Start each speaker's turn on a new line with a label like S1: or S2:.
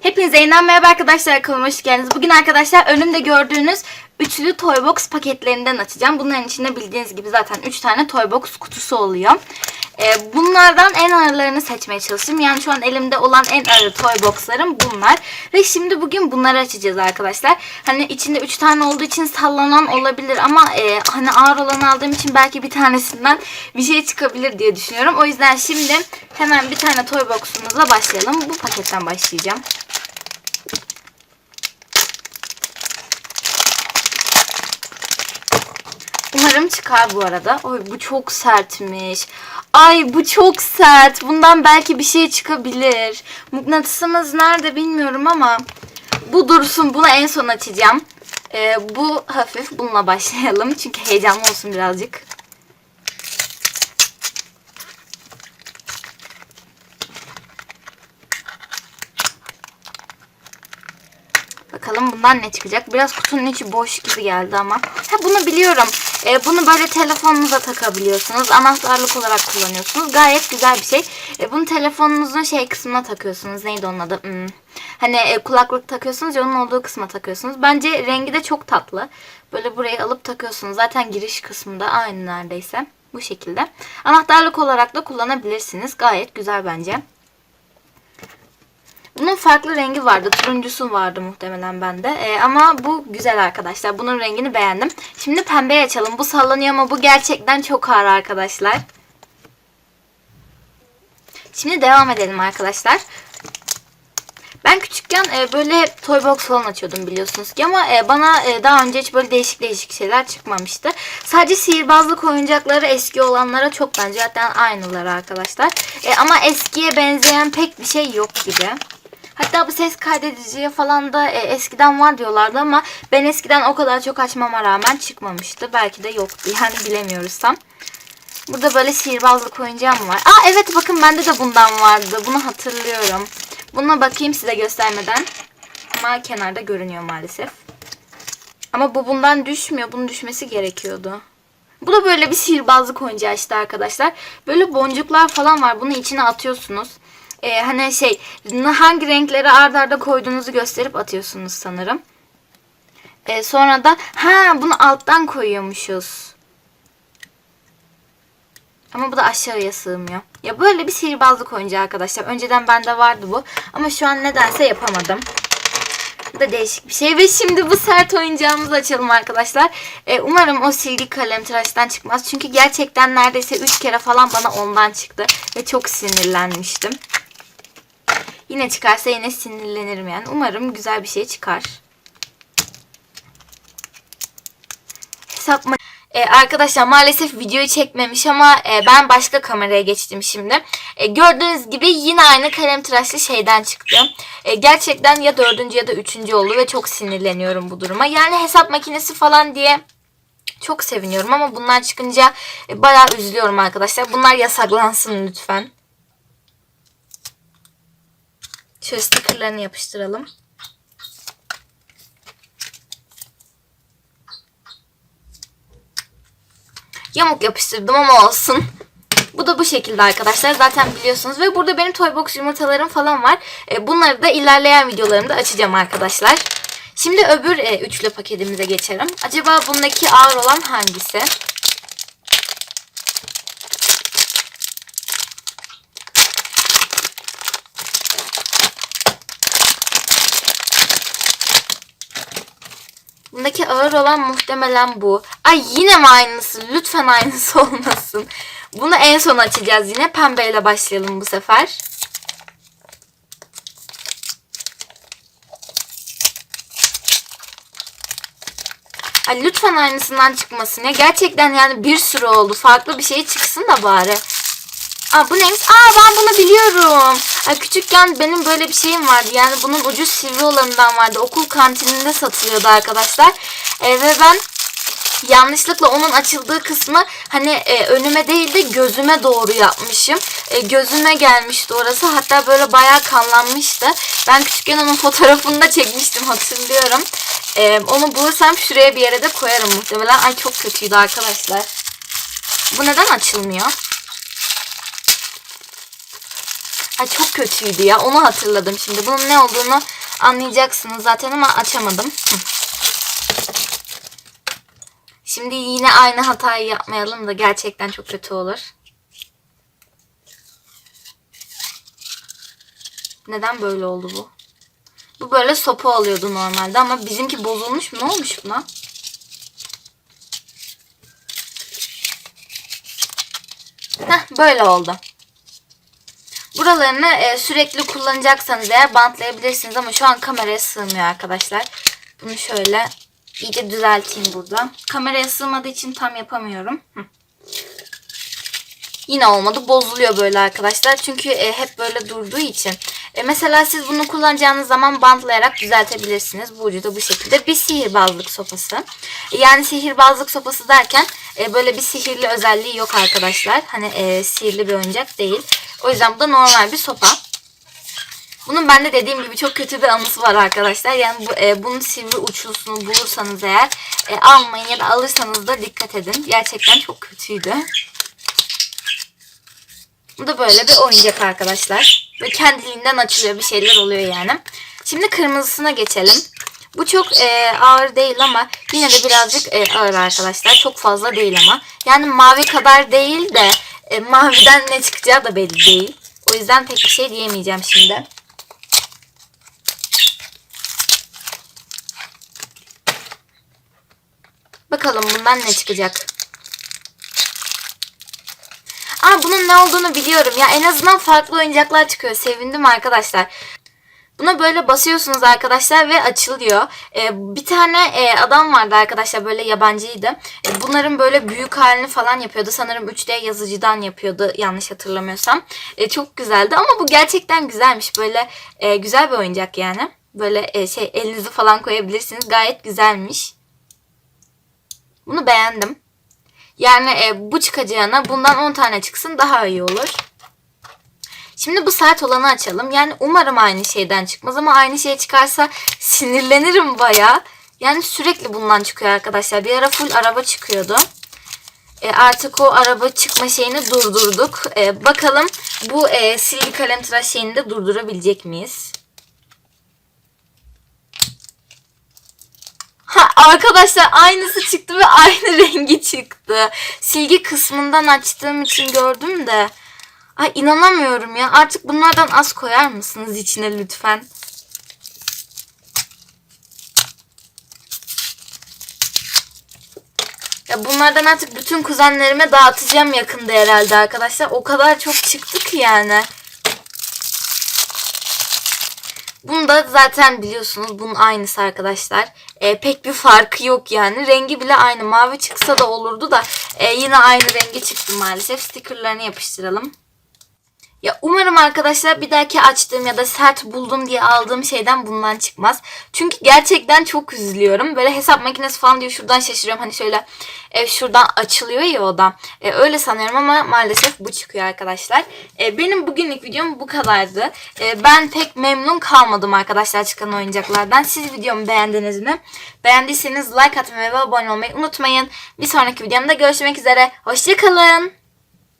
S1: Hepinize yeniden merhaba arkadaşlar kanalıma hoş geldiniz. Bugün arkadaşlar önümde gördüğünüz üçlü Toybox paketlerinden açacağım. Bunların içinde bildiğiniz gibi zaten 3 tane Toybox kutusu oluyor. Ee, bunlardan en ağırlarını seçmeye çalıştım. Yani şu an elimde olan en ağır Toybox'larım bunlar. Ve şimdi bugün bunları açacağız arkadaşlar. Hani içinde 3 tane olduğu için sallanan olabilir ama e, hani ağır olanı aldığım için belki bir tanesinden bir şey çıkabilir diye düşünüyorum. O yüzden şimdi hemen bir tane Toybox'umuzla başlayalım. Bu paketten başlayacağım. Umarım çıkar bu arada. Oy bu çok sertmiş. Ay bu çok sert. Bundan belki bir şey çıkabilir. Mıknatısımız nerede bilmiyorum ama bu dursun. Bunu en son açacağım. Ee, bu hafif. Bununla başlayalım. Çünkü heyecanlı olsun birazcık. Bakalım bundan ne çıkacak. Biraz kutunun içi boş gibi geldi ama. Ha bunu biliyorum. Ee, bunu böyle telefonunuza takabiliyorsunuz. Anahtarlık olarak kullanıyorsunuz. Gayet güzel bir şey. Ee, bunu telefonunuzun şey kısmına takıyorsunuz. Neydi onun adı? Hmm. Hani e, kulaklık takıyorsunuz ya onun olduğu kısma takıyorsunuz. Bence rengi de çok tatlı. Böyle buraya alıp takıyorsunuz. Zaten giriş kısmında aynı neredeyse. Bu şekilde. Anahtarlık olarak da kullanabilirsiniz. Gayet güzel bence. Bunun farklı rengi vardı. Turuncusu vardı muhtemelen bende. Ee, ama bu güzel arkadaşlar. Bunun rengini beğendim. Şimdi pembeyi açalım. Bu sallanıyor ama bu gerçekten çok ağır arkadaşlar. Şimdi devam edelim arkadaşlar. Ben küçükken e, böyle toy box falan açıyordum biliyorsunuz ki ama e, bana e, daha önce hiç böyle değişik değişik şeyler çıkmamıştı. Sadece sihirbazlık oyuncakları eski olanlara çok benziyor. Zaten aynıları arkadaşlar. Ama eskiye benzeyen pek bir şey yok gibi. Hatta bu ses kaydediciye falan da e, eskiden var diyorlardı ama ben eskiden o kadar çok açmama rağmen çıkmamıştı. Belki de yoktu yani bilemiyoruz tam. Burada böyle sihirbazlık oyuncağım var. Aa evet bakın bende de bundan vardı. Bunu hatırlıyorum. Buna bakayım size göstermeden. Ama kenarda görünüyor maalesef. Ama bu bundan düşmüyor. Bunun düşmesi gerekiyordu. Bu da böyle bir sihirbazlık oyuncağı işte arkadaşlar. Böyle boncuklar falan var. Bunu içine atıyorsunuz. Ee, hani şey hangi renkleri ard arda koyduğunuzu gösterip atıyorsunuz sanırım. Ee, sonra da ha bunu alttan koyuyormuşuz. Ama bu da aşağıya sığmıyor. Ya böyle bir sihirbazlık oyuncağı arkadaşlar. Önceden bende vardı bu. Ama şu an nedense yapamadım. Bu da değişik bir şey. Ve şimdi bu sert oyuncağımızı açalım arkadaşlar. Ee, umarım o silgi kalem tıraştan çıkmaz. Çünkü gerçekten neredeyse 3 kere falan bana ondan çıktı. Ve çok sinirlenmiştim. Yine çıkarsa yine sinirlenirim yani. Umarım güzel bir şey çıkar. Hesap Ee, arkadaşlar maalesef videoyu çekmemiş ama e, ben başka kameraya geçtim şimdi. E, gördüğünüz gibi yine aynı kalem tıraşlı şeyden çıktı. E, gerçekten ya dördüncü ya da üçüncü oldu ve çok sinirleniyorum bu duruma. Yani hesap makinesi falan diye çok seviniyorum ama bunlar çıkınca e, bayağı üzülüyorum arkadaşlar. Bunlar yasaklansın lütfen. Şöyle stickerlarını yapıştıralım. Yamuk yapıştırdım ama olsun. Bu da bu şekilde arkadaşlar. Zaten biliyorsunuz. Ve burada benim Toybox yumurtalarım falan var. E, bunları da ilerleyen videolarımda açacağım arkadaşlar. Şimdi öbür e, üçlü paketimize geçelim. Acaba bundaki ağır olan hangisi? Bundaki ağır olan muhtemelen bu. Ay yine mi aynısı? Lütfen aynısı olmasın. Bunu en son açacağız yine. Pembeyle başlayalım bu sefer. Ay lütfen aynısından çıkmasın ya. Gerçekten yani bir sürü oldu. Farklı bir şey çıksın da bari. Aa bu neymiş? Aa ben bunu biliyorum. Ay, küçükken benim böyle bir şeyim vardı. Yani bunun ucu sivri olanından vardı. Okul kantininde satılıyordu arkadaşlar. Ee, ve ben yanlışlıkla onun açıldığı kısmı hani e, önüme değil de gözüme doğru yapmışım. E, gözüme gelmişti orası. Hatta böyle bayağı kanlanmıştı. Ben küçükken onun fotoğrafını da çekmiştim hatırlıyorum. E, onu bulursam şuraya bir yere de koyarım muhtemelen. Ay çok kötüydü arkadaşlar. Bu neden açılmıyor? Ay çok kötüydü ya. Onu hatırladım şimdi. Bunun ne olduğunu anlayacaksınız zaten ama açamadım. Şimdi yine aynı hatayı yapmayalım da gerçekten çok kötü olur. Neden böyle oldu bu? Bu böyle sopa alıyordu normalde ama bizimki bozulmuş mu? Ne olmuş buna? Heh, böyle oldu. Buralarını e, sürekli kullanacaksanız eğer bantlayabilirsiniz ama şu an kameraya sığmıyor arkadaşlar. Bunu şöyle iyice düzelteyim burada. Kameraya sığmadığı için tam yapamıyorum. Hı. Yine olmadı. Bozuluyor böyle arkadaşlar. Çünkü e, hep böyle durduğu için. E, mesela siz bunu kullanacağınız zaman bantlayarak düzeltebilirsiniz. Bu ucu da bu şekilde. Bir sihirbazlık sopası. E, yani sihirbazlık sopası derken e, böyle bir sihirli özelliği yok arkadaşlar. Hani e, sihirli bir oyuncak değil. O yüzden bu da normal bir sopa. Bunun bende dediğim gibi çok kötü bir anısı var arkadaşlar. Yani bu, e, bunun sivri uçlusunu bulursanız eğer e, almayın ya da alırsanız da dikkat edin. Gerçekten çok kötüydü. Bu da böyle bir oyuncak arkadaşlar. Ve kendiliğinden açılıyor bir şeyler oluyor yani. Şimdi kırmızısına geçelim. Bu çok e, ağır değil ama yine de birazcık e, ağır arkadaşlar. Çok fazla değil ama. Yani mavi kadar değil de e, maviden ne çıkacağı da belli değil. O yüzden pek bir şey diyemeyeceğim şimdi. Bakalım bundan ne çıkacak. Aa bunun ne olduğunu biliyorum. Ya en azından farklı oyuncaklar çıkıyor. Sevindim arkadaşlar. Buna böyle basıyorsunuz arkadaşlar ve açılıyor. Ee, bir tane e, adam vardı arkadaşlar böyle yabancıydı. E, bunların böyle büyük halini falan yapıyordu. Sanırım 3D yazıcıdan yapıyordu yanlış hatırlamıyorsam. E, çok güzeldi ama bu gerçekten güzelmiş. Böyle e, güzel bir oyuncak yani. Böyle e, şey elinizi falan koyabilirsiniz. Gayet güzelmiş. Bunu beğendim. Yani e, bu çıkacağına bundan 10 tane çıksın daha iyi olur. Şimdi bu sert olanı açalım. Yani umarım aynı şeyden çıkmaz ama aynı şey çıkarsa sinirlenirim baya. Yani sürekli bundan çıkıyor arkadaşlar. Bir ara full araba çıkıyordu. E, artık o araba çıkma şeyini durdurduk. E, bakalım bu e, silgi kalem tıraş şeyini de durdurabilecek miyiz? Ha, arkadaşlar aynısı çıktı ve aynı rengi çıktı. Silgi kısmından açtığım için gördüm de. Ay inanamıyorum ya. Artık bunlardan az koyar mısınız içine lütfen? Ya bunlardan artık bütün kuzenlerime dağıtacağım yakında herhalde arkadaşlar. O kadar çok çıktı ki yani. Bunu da zaten biliyorsunuz bunun aynısı arkadaşlar. E, pek bir farkı yok yani. Rengi bile aynı. Mavi çıksa da olurdu da e, yine aynı rengi çıktı maalesef. Stickerlarını yapıştıralım. Ya umarım arkadaşlar bir dahaki açtığım ya da sert buldum diye aldığım şeyden bundan çıkmaz. Çünkü gerçekten çok üzülüyorum. Böyle hesap makinesi falan diyor şuradan şaşırıyorum. Hani şöyle e, şuradan açılıyor ya o da. E, öyle sanıyorum ama maalesef bu çıkıyor arkadaşlar. E, benim bugünlük videom bu kadardı. E, ben pek memnun kalmadım arkadaşlar çıkan oyuncaklardan. Siz videomu beğendiniz mi? Beğendiyseniz like atmayı ve abone olmayı unutmayın. Bir sonraki videomda görüşmek üzere. Hoşçakalın.